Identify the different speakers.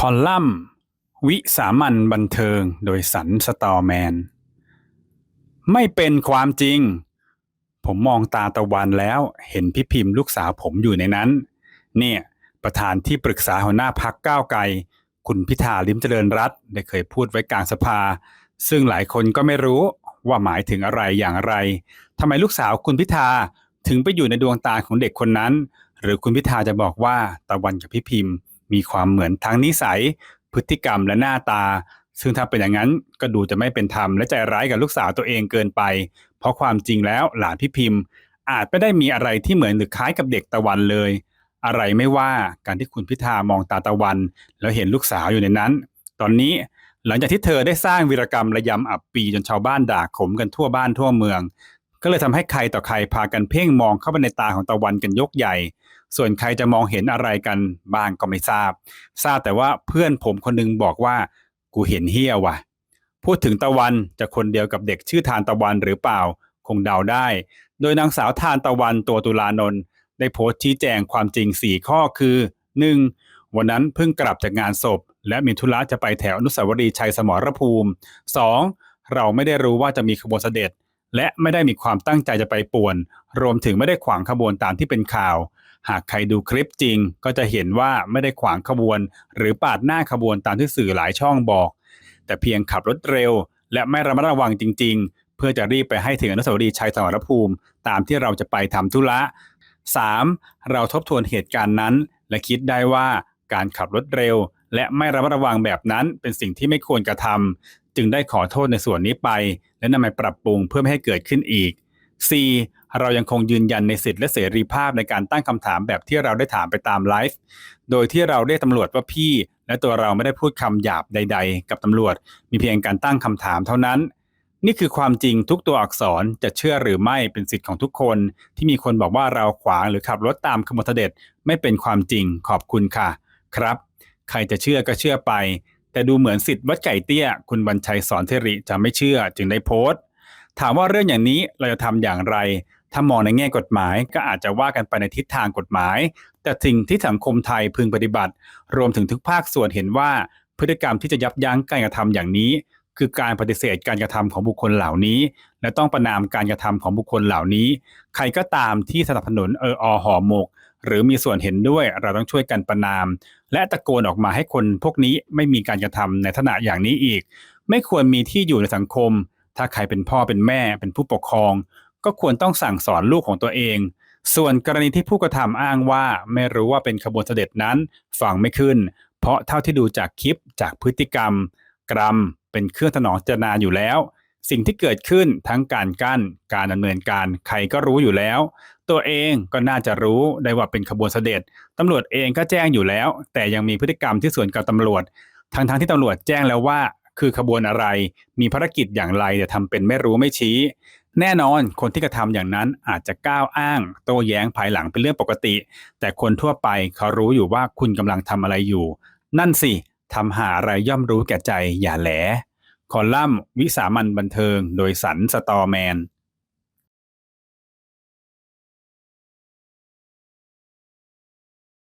Speaker 1: คอลัมน์ วิสามัญบันเทิงโดยสันสตอแมน ไม่เป็นความจริง ผมมองตาตะวันแล้วเห็นพี่พิมพ์ลูกสาวผมอยู่ในนั้น เนี่ยประธานที่ปรึกษาหัวหน้าพักก้าวไกล คุณพิธาลิมเจริญรัตได้เคยพูดไว้กลางสภา ซึ่งหลายคนก็ไม่รู้ว่าหมายถึงอะไรอย่างไรทำไมลูกสาวคุณพิธาถึงไปอยู่ในดวงตาของเด็กคนนั้น หรือคุณพิธาจะบอกว่าตะวันกับพี่พิมพ์ มีความเหมือนทั้งนิสัย พฤติกรรมและหน้าตา ซึ่งถ้าเป็นอย่างนั้นก็ดูจะไม่เป็นธรรมและใจร้ายกับลูกสาวตัวเองเกินไป เพราะความจริงแล้วหลานพี่พิมพ์ อาจไม่ได้มีอะไรที่เหมือนหรือคล้ายกับเด็กตะวันเลย อะไรไม่ว่าการที่คุณพิธามองตาตะวัน แล้วเห็นลูกสาวอยู่ในนั้น ตอนนี้หลังจากที่เธอได้สร้างวีรกรรมระยำอับปีจนชาวบ้านด่าขมกันทั่วบ้านทั่วเมือง ก็เลยทำให้ใครต่อใครพากันเพ่งมองเข้าไปในตาของตะวันกันยกใหญ่ ส่วนใครจะมองเห็นอะไรกันบ้างก็ไม่ทราบ ทราบแต่ว่าเพื่อนผมคนหนึงบอกว่ากูเห็นเฮียว่ะ พูดถึงตะวันจะคนเดียวกับเด็กชื่อทานตะวันหรือเปล่า คงเดาได้ โดยนางสาวทานตะวันตัวตุลานนท์ได้โพสต์ชี้แจงความจริง 4 ข้อคือ 1. วันนั้นเพิ่งกลับจากงานศพ และมีธุระจะไปแถวอนุสาวรีย์ชัยสมรภูมิ 2. เราไม่ได้รู้ว่าจะมีขบวนเสด็จ และไม่ได้มีความตั้งใจจะไปป่วน รวมถึงไม่ได้ขวางขบวนตามที่เป็นข่าว หากใครดูคลิปจริง ก็จะเห็นว่าไม่ได้ขวางขบวน หรือปาดหน้าขบวนตามที่สื่อหลายช่องบอก แต่เพียงขับรถเร็ว และไม่ระมัดระวังจริง ๆ เพื่อจะรีบไปให้ถึงอนุสาวรีย์ชัยสมรภูมิ ตามที่เราจะไปทำธุระ 3. เราทบทวนเหตุการณ์นั้น และคิดได้ว่าการขับรถเร็ว และไม่ระมัดระวังแบบนั้นเป็นสิ่งที่ไม่ควรกระทำจึงได้ขอโทษในส่วนนี้ไป และนำไปปรับปรุงเพื่อไม่ให้เกิดขึ้นอีก 4. เรายังคงยืนยันในสิทธิและเสรีภาพในการตั้งคำถามแบบที่เราได้ถามไปตามไลฟ์ โดยที่เราเรียกตำรวจว่าพี่ และตัวเราไม่ได้พูดคำหยาบใด ๆ กับตำรวจ มีเพียงการตั้งคำถามเท่านั้น นี่คือความจริงทุกตัวอักษรจะเชื่อหรือไม่เป็นสิทธิ์ของทุกคน ที่มีคนบอกว่าเราขวางหรือขับรถตามขบวนเสด็จไม่เป็นความจริงขอบคุณค่ะ ครับ ใครจะเชื่อก็เชื่อไป แต่ดูเหมือนสิทธิ์วัดไก่เตี้ย คุณบรรชัยสอนเทริจะไม่เชื่อจึงได้โพสต์ ถามว่าเรื่องอย่างนี้เราจะทำอย่างไร ถ้ามองในแง่กฎหมายก็อาจจะว่ากันไปในทิศทางกฎหมาย แต่สิ่งที่สังคมไทยพึงปฏิบัติ รวมถึงทุกภาคส่วนเห็นว่าพฤติกรรมที่จะยับยั้งการกระทำอย่างนี้ คือการปฏิเสธการกระทำของบุคคลเหล่านี้ และต้องประนามการกระทำของบุคคลเหล่านี้ ใครก็ตามที่สนับสนุนเอออห่อหมก หรือมีส่วนเห็นด้วยเราต้องช่วยกันประนาม และตะโกนออกมาให้คนพวกนี้ไม่มีการกระทำในลักษณะอย่างนี้อีก ไม่ควรมีที่อยู่ในสังคม ถ้าใครเป็นพ่อเป็นแม่เป็นผู้ปกครอง ก็ควรต้องสั่งสอนลูกของตัวเอง ส่วนกรณีที่ผู้กระทำอ้างว่าไม่รู้ว่าเป็นขบวนเสด็จนั้นฟังไม่ขึ้น เพราะเท่าที่ดูจากคลิปจากพฤติกรรม กรรม เป็นเครื่องถนอมเจนาอยู่แล้ว สิ่งที่เกิดขึ้นทั้งการกั้น การดำเนินการใครก็รู้อยู่แล้ว ตัวเองก็น่าจะรู้ได้ว่าเป็นขบวนเสด็จตำรวจเองก็แจ้งอยู่แล้ว แต่ยังมีพฤติกรรมที่สวนกับตำรวจทั้งๆที่ตำรวจแจ้งแล้วว่า คือขบวนอะไร มีภารกิจอย่างไรแต่ทำเป็นไม่รู้ไม่ชี้ แน่นอนคนที่กระทำอย่างนั้นอาจจะก้าวอ้าง โต้แย้งภายหลังเป็นเรื่องปกติ แต่คนทั่วไปเขารู้อยู่ว่าคุณกำลังทำอะไรอยู่ นั่นสิทำหาอะไรย่อมรู้แก่ใจอย่าแหล คอลัมน์วิสามันบันเทิง โดยสันสตอแมน